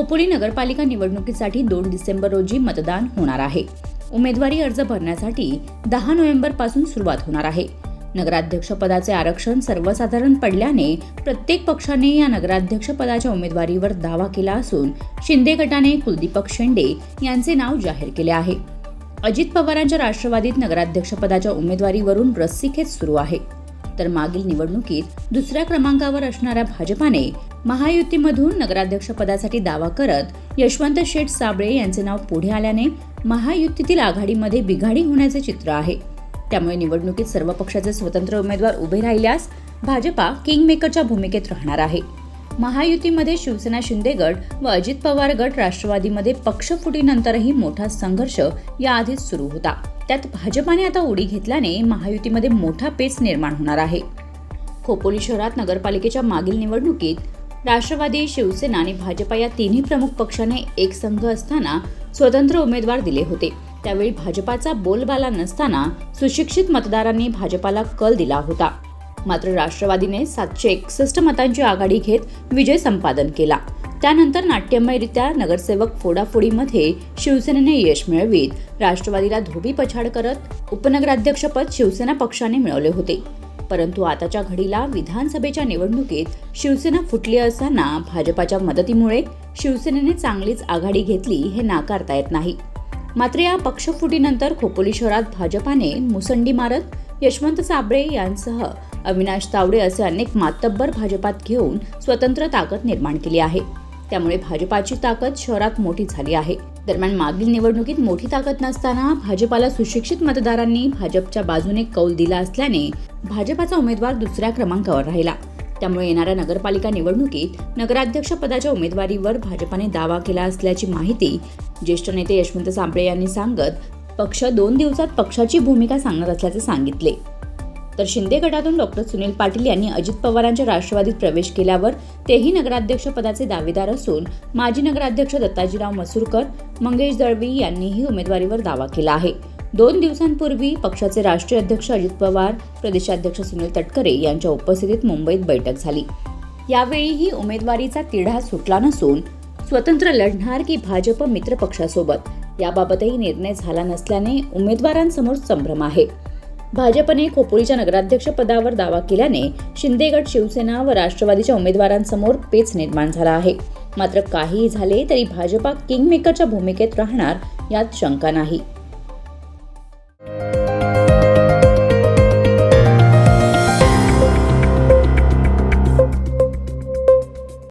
खोपोली नगरपालिका निवडणुकीसाठी दोन डिसेंबर रोजी मतदान होणार आहे. उमेदवारी अर्ज भरण्यासाठी दहा नोव्हेंबरपासून सुरुवात होणार आहे. नगराध्यक्षपदाचे आरक्षण सर्वसाधारण पडल्याने प्रत्येक पक्षाने या नगराध्यक्षपदाच्या उमेदवारीवर दावा केला असून शिंदे गटाने कुलदीपक शेंडे यांचे नाव जाहीर केले आहे. अजित पवारांच्या राष्ट्रवादीत नगराध्यक्षपदाच्या उमेदवारीवरून रस्सीखेच सुरू आहे. तर मागील निवडणुकीत दुसऱ्या क्रमांकावर असणाऱ्या भाजपाने महायुतीमधून नगराध्यक्षपदासाठी दावा करत यशवंत शेठ साबळे यांचे नाव पुढे आल्याने महायुतीतील आघाडीमध्ये बिघाडी होण्याचे चित्र आहे. त्यामुळे निवडणुकीत सर्व पक्षाचे स्वतंत्र उमेदवार उभे राहिल्यास भाजपा किंगमेकरच्या भूमिकेत राहणार आहे. महायुतीमध्ये शिवसेना शिंदे गट व अजित पवार गट राष्ट्रवादीमध्ये पक्षफुटीनंतरही मोठा संघर्ष याआधीच सुरू होता. त्यात भाजपाने आता उडी घेतल्याने महायुतीमध्ये मोठा पेच निर्माण होणार आहे. खोपोली शहरात नगरपालिकेच्या मागील निवडणुकीत राष्ट्रवादी शिवसेना आणि भाजपा या तिन्ही प्रमुख पक्षाने एक संघ असताना स्वतंत्र उमेदवार दिले होते. त्यावेळी भाजपाचा बोलबाला नसताना सुशिक्षित मतदारांनी भाजपाला कल दिला होता. मात्र राष्ट्रवादीने सातशे एकसष्ट मतांची आघाडी घेत विजय संपादन केला. त्यानंतर नाट्यमयरित्या नगरसेवक फोडाफोडीमध्ये शिवसेनेने यश मिळवीत राष्ट्रवादीला धोबी पछाड करत उपनगराध्यक्षपद शिवसेना पक्षाने मिळवले होते. परंतु आताच्या घडीला विधानसभेच्या निवडणुकीत शिवसेना फुटली असताना भाजपाच्या मदतीमुळे शिवसेनेने चांगलीच आघाडी घेतली हे नाकारता येत नाही. मात्र या पक्षफुटीनंतर खोपोली शहरात भाजपाने मुसंडी मारत यशवंत साबळे यांसह अविनाश तावडे असे अनेक मातब्बर भाजपात घेऊन स्वतंत्र ताकद निर्माण केली आहे. त्यामुळे भाजपाची ताकद शहरात मोठी झाली आहे. दरम्यान मागील निवडणुकीत मोठी ताकद नसताना भाजपाला सुशिक्षित मतदारांनी भाजपच्या बाजूने कौल दिला असल्याने भाजपाचा उमेदवार दुसऱ्या क्रमांकावर राहिला. त्यामुळे येणाऱ्या नगरपालिका निवडणुकीत नगराध्यक्ष पदाच्या उमेदवारीवर भाजपाने दावा केला असल्याची माहिती ज्येष्ठ नेते यशवंत सांबळे यांनी सांगत पक्ष दोन दिवसात पक्षाची भूमिका सांगणार असल्याचे सांगितले. तर शिंदे गटातून डॉक्टर सुनील पाटील यांनी अजित पवारांच्या राष्ट्रवादीत प्रवेश केल्यावर तेही नगराध्यक्षपदाचे दावेदार असून माजी नगराध्यक्ष दत्ताजीराव मसूरकर मंगेश दळवी यांनीही उमेदवारीवर दावा केला आहे. दोन दिवसांपूर्वी पक्षाचे राष्ट्रीय अध्यक्ष अजित पवार प्रदेशाध्यक्ष सुनील तटकरे यांच्या उपस्थितीत मुंबईत बैठक झाली. यावेळीही उमेदवारीचा तिढा सुटला नसून स्वतंत्र लढणार की भाजप मित्रपक्षासोबत याबाबतही निर्णय झाला नसल्याने उमेदवारांसमोर संभ्रम आहे. भाजपने खोपोलीच्या नगराध्यक्ष पदावर दावा केल्याने शिंदेगड शिवसेना व राष्ट्रवादीच्या उमेदवारांसमोर पेच निर्माण झाला आहे. मात्र काहीही झाले तरी भाजपा किंगमेकरच्या भूमिकेत राहणार यात शंका नाही.